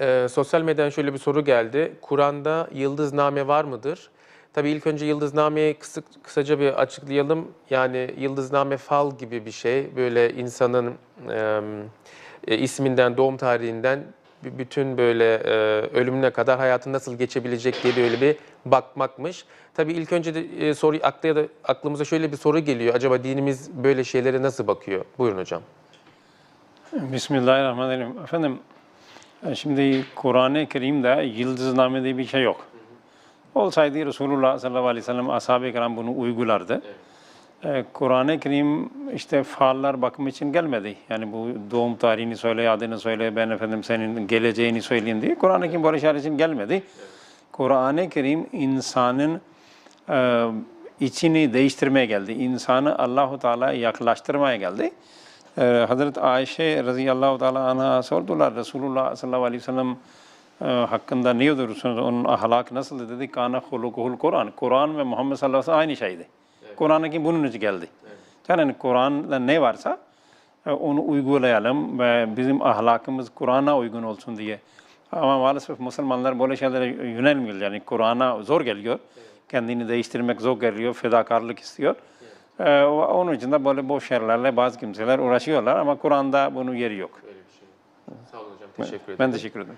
Ee, sosyal medyadan şöyle bir soru geldi. Kur'an'da yıldızname var mıdır? Tabii ilk önce yıldıznameyi kısa, kısaca bir açıklayalım. Yani yıldızname fal gibi bir şey. Böyle insanın e, e, isminden, doğum tarihinden bütün böyle e, ölümüne kadar hayatı nasıl geçebilecek diye böyle bir bakmakmış. Tabii ilk önce de e, soru akla ya da aklımıza şöyle bir soru geliyor. Acaba dinimiz böyle şeylere nasıl bakıyor? Buyurun hocam. Bismillahirrahmanirrahim. Efendim, e, şimdi Kur'an-ı Kerim'de yıldızname diye bir şey yok. Olsaydı Resulullah sallallahu aleyhi ve sellem ashab-ı kiram bunu uygulardı. E, Kur'an-ı Kerim işte faallar bakımı için gelmedi. Yani bu doğum tarihini söyle, adını söyle, ben efendim senin geleceğini söyleyeyim diye. Kur'an-ı Kerim böyle şeyler için gelmedi. Kur'an-ı Kerim insanın e, içini değiştirmeye geldi. İnsanı Allahu Teala'ya yaklaştırmaya geldi. Ee, Hazreti Ayşe radıyallahu teala anha sordular Resulullah sallallahu aleyhi ve sellem e, hakkında ne diyorsunuz? Onun ahlak nasıl dedi? Kana hulukuhul Kur'an. Kur'an ve Muhammed sallallahu aleyhi ve sellem aynı şeydi. Kur'an-ı Kerim bunun için geldi. Yani Kur'an'da ne varsa e, onu uygulayalım ve bizim ahlakımız Kur'an'a uygun olsun diye. Ama maalesef Müslümanlar böyle şeylere yönelmiyor. Yani Kur'an'a zor geliyor. Kendini değiştirmek zor geliyor. Fedakarlık istiyor. Ee, onun için de böyle boş yerlerle bazı kimseler uğraşıyorlar ama Kur'an'da bunun yeri yok. Sağ olun hocam. Teşekkür ederim. Ben teşekkür ederim.